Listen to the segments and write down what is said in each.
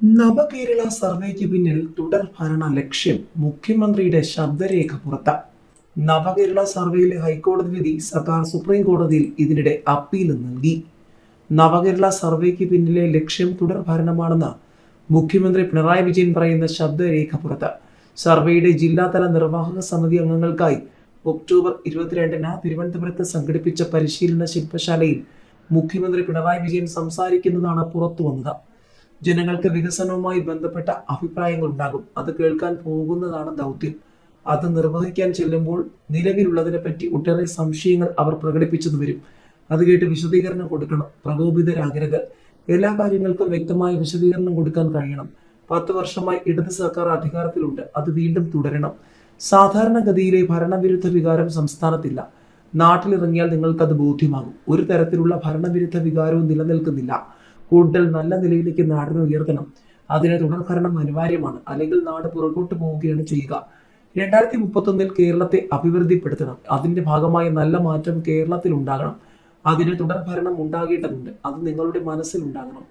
നവകേരള സർവേക്ക് പിന്നിൽ തുടർ ഭരണ ലക്ഷ്യം മുഖ്യമന്ത്രിയുടെ ശബ്ദരേഖ പുറത്ത. നവകേരള സർവേയിലെ ഹൈക്കോടതി വിധി സർക്കാർ സുപ്രീം കോടതിയിൽ ഇതിനിടെ അപ്പീൽ നൽകി. നവകേരള സർവേക്ക് പിന്നിലെ ലക്ഷ്യം തുടർ ഭരണമാണെന്ന് മുഖ്യമന്ത്രി പിണറായി വിജയൻ പറയുന്ന ശബ്ദരേഖ പുറത്ത്. സർവേയുടെ ജില്ലാതല നിർവാഹക സമിതി അംഗങ്ങൾക്കായി ഒക്ടോബർ ഇരുപത്തിരണ്ടിന് തിരുവനന്തപുരത്ത് സംഘടിപ്പിച്ച പരിശീലന ശില്പശാലയിൽ മുഖ്യമന്ത്രി പിണറായി വിജയൻ സംസാരിക്കുന്നതാണ് പുറത്തു വന്നത് ജനങ്ങൾക്ക് വികസനവുമായി ബന്ധപ്പെട്ട അഭിപ്രായങ്ങൾ ഉണ്ടാകും അത് കേൾക്കാൻ പോകുന്നതാണ് ദൗത്യം. അത് നിർവഹിക്കാൻ ചെല്ലുമ്പോൾ നിലവിലുള്ളതിനെ പറ്റി ഒട്ടേറെ സംശയങ്ങൾ അവർ പ്രകടിപ്പിച്ചത് വരും. അത് കേട്ട് വിശദീകരണം കൊടുക്കണം. പ്രകോപിതരാകരുത്. എല്ലാ കാര്യങ്ങൾക്കും വ്യക്തമായ വിശദീകരണം കൊടുക്കാൻ കഴിയണം. പത്ത് വർഷമായി ഇടത് സർക്കാർ അധികാരത്തിലുണ്ട്. അത് വീണ്ടും തുടരണം. സാധാരണഗതിയിലെ ഭരണവിരുദ്ധ വികാരം സംസ്ഥാനത്തില്ല. നാട്ടിലിറങ്ങിയാൽ നിങ്ങൾക്കത് ബോധ്യമാകും. ഒരു തരത്തിലുള്ള ഭരണവിരുദ്ധ വികാരവും നിലനിൽക്കുന്നില്ല. കൂടുതൽ നല്ല നിലയിലേക്ക് നാടിനെ ഉയർത്തണം. അതിന് തുടർഭരണം അനിവാര്യമാണ്. അല്ലെങ്കിൽ നാട് പുറകോട്ട് പോവുകയാണ് ചെയ്യുക. രണ്ടായിരത്തി മുപ്പത്തൊന്നിൽ കേരളത്തെ അഭിവൃദ്ധിപ്പെടുത്തണം. അതിന്റെ ഭാഗമായി നല്ല മാറ്റം കേരളത്തിൽ ഉണ്ടാകണം. അതിന് തുടർഭരണം ഉണ്ടാകേണ്ടതുണ്ട്. അത് നിങ്ങളുടെ മനസ്സിൽ ഉണ്ടാകണം.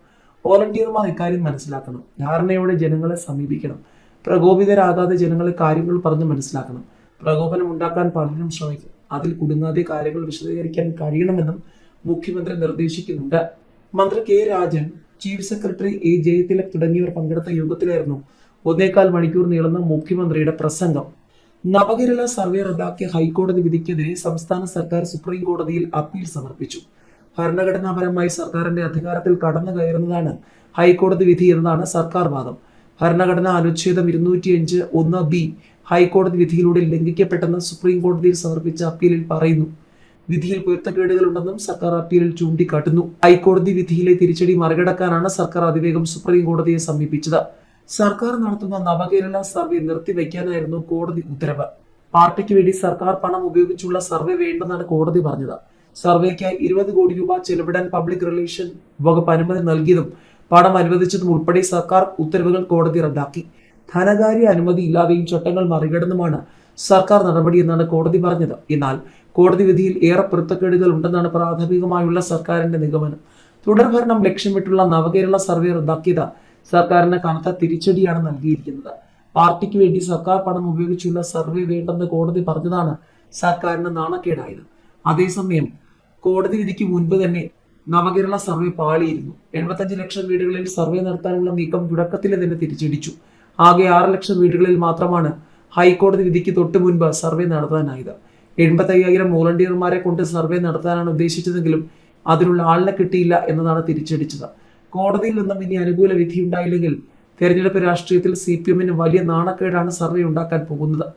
വോളണ്ടിയർമാർ ഇക്കാര്യം മനസ്സിലാക്കണം. ധാരണയോടെ ജനങ്ങളെ സമീപിക്കണം. പ്രകോപിതരാകാതെ ജനങ്ങളെ കാര്യങ്ങൾ പറഞ്ഞ് മനസ്സിലാക്കണം. പ്രകോപനം ഉണ്ടാക്കാൻ പലരും ശ്രമിക്കും. അതിൽ കുടുങ്ങാതെ കാര്യങ്ങൾ വിശദീകരിക്കാൻ കഴിയണമെന്നും മുഖ്യമന്ത്രി നിർദ്ദേശിക്കുന്നുണ്ട്. മന്ത്രി K Rajan chief secretary A Jayathilak തുടങ്ങിയവർ പങ്കെടുത്ത യോഗത്തിലായിരുന്നു ഒന്നേകാൽ മണിക്കൂർ നീളുന്ന മുഖ്യമന്ത്രിയുടെ പ്രസംഗം. നവകേരള സർവേ റദ്ദാക്കിയ ഹൈക്കോടതി വിധിക്കെതിരെ സംസ്ഥാന സർക്കാർ സുപ്രീം കോടതിയിൽ അപ്പീൽ സമർപ്പിച്ചു. ഭരണഘടനാപരമായി സർക്കാരിന്റെ അധികാരത്തിൽ കടന്നു കയറുന്നതാണ് ഹൈക്കോടതി വിധി എന്നതാണ് സർക്കാർ വാദം. ഭരണഘടനാ അനുച്ഛേദം ഇരുന്നൂറ്റി അഞ്ച് ഒന്ന് ബി ഹൈക്കോടതി വിധിയിലൂടെ ലംഘിക്കപ്പെട്ടെന്ന് സുപ്രീം കോടതിയിൽ സമർപ്പിച്ച അപ്പീലിൽ പറയുന്നു. വിധിയിൽ പൊരുത്തക്കേടുകളുണ്ടെന്നും സർക്കാർ അപ്പീലിൽ ചൂണ്ടിക്കാട്ടുന്നു. ഹൈക്കോടതി വിധിയിലെ തിരിച്ചടി മറികടക്കാനാണ് സർക്കാർ അതിവേഗം സുപ്രീം കോടതിയെ സമീപിച്ചത്. സർക്കാർ നടത്തുന്ന നവകേരള സർവേ നിർത്തിവെക്കാനായിരുന്നു കോടതി ഉത്തരവ്. പാർട്ടിക്ക് വേണ്ടി സർക്കാർ പണം ഉപയോഗിച്ചുള്ള സർവേ വേണ്ടെന്നാണ് കോടതി പറഞ്ഞത്. സർവേക്കായി ഇരുപത് കോടി രൂപ ചെലവിടാൻ പബ്ലിക് റിലേഷൻ വകുപ്പ് അനുമതി നൽകിയതും പണം അനുവദിച്ചതും ഉൾപ്പെടെ സർക്കാർ ഉത്തരവുകൾ കോടതി റദ്ദാക്കി. ധനകാര്യ അനുമതി ഇല്ലാതെയും ചട്ടങ്ങൾ മറികടന്നുമാണ് സർക്കാർ നടപടിയെന്നാണ് കോടതി പറഞ്ഞത്. എന്നാൽ കോടതി വിധിയിൽ ഏറെ പൊരുത്തക്കേടുകൾ ഉണ്ടെന്നാണ് പ്രാഥമികമായുള്ള സർക്കാരിന്റെ നിഗമനം. തുടർഭരണം ലക്ഷ്യമിട്ടുള്ള നവകേരള സർവേ റദ്ദാക്കിയത് സർക്കാരിന് കനത്ത തിരിച്ചടിയാണ് നൽകിയിരിക്കുന്നത്. പാർട്ടിക്ക് വേണ്ടി സർക്കാർ പണം ഉപയോഗിച്ചുള്ള സർവേ വേണ്ടെന്ന് കോടതി പറഞ്ഞതാണ് സർക്കാരിന് നാണക്കേടായത്. അതേസമയം കോടതി വിധിക്ക് മുൻപ് തന്നെ നവകേരള സർവേ പാളിയിരുന്നു. എൺപത്തഞ്ച് ലക്ഷം വീടുകളിൽ സർവേ നടത്താനുള്ള നീക്കം തുടക്കത്തിൽ തന്നെ തിരിച്ചടിച്ചു. ആകെ ആറ് ലക്ഷം വീടുകളിൽ മാത്രമാണ് ഹൈക്കോടതി വിധിക്ക് തൊട്ടു മുൻപ് സർവേ നടത്താനായത്. എൺപത്തയ്യായിരം വോളണ്ടിയർമാരെ കൊണ്ട് സർവേ നടത്താനാണ് ഉദ്ദേശിച്ചതെങ്കിലും അതിനുള്ള ആളിനെ കിട്ടിയില്ല എന്നതാണ് തിരിച്ചടിച്ചത്. കോടതിയിൽ നിന്നും ഇനി അനുകൂല വിധി ഉണ്ടായില്ലെങ്കിൽ തെരഞ്ഞെടുപ്പ് രാഷ്ട്രീയത്തിൽ സി പി എമ്മിന് വലിയ നാണക്കേടാണ് സർവേ ഉണ്ടാക്കാൻ പോകുന്നത്.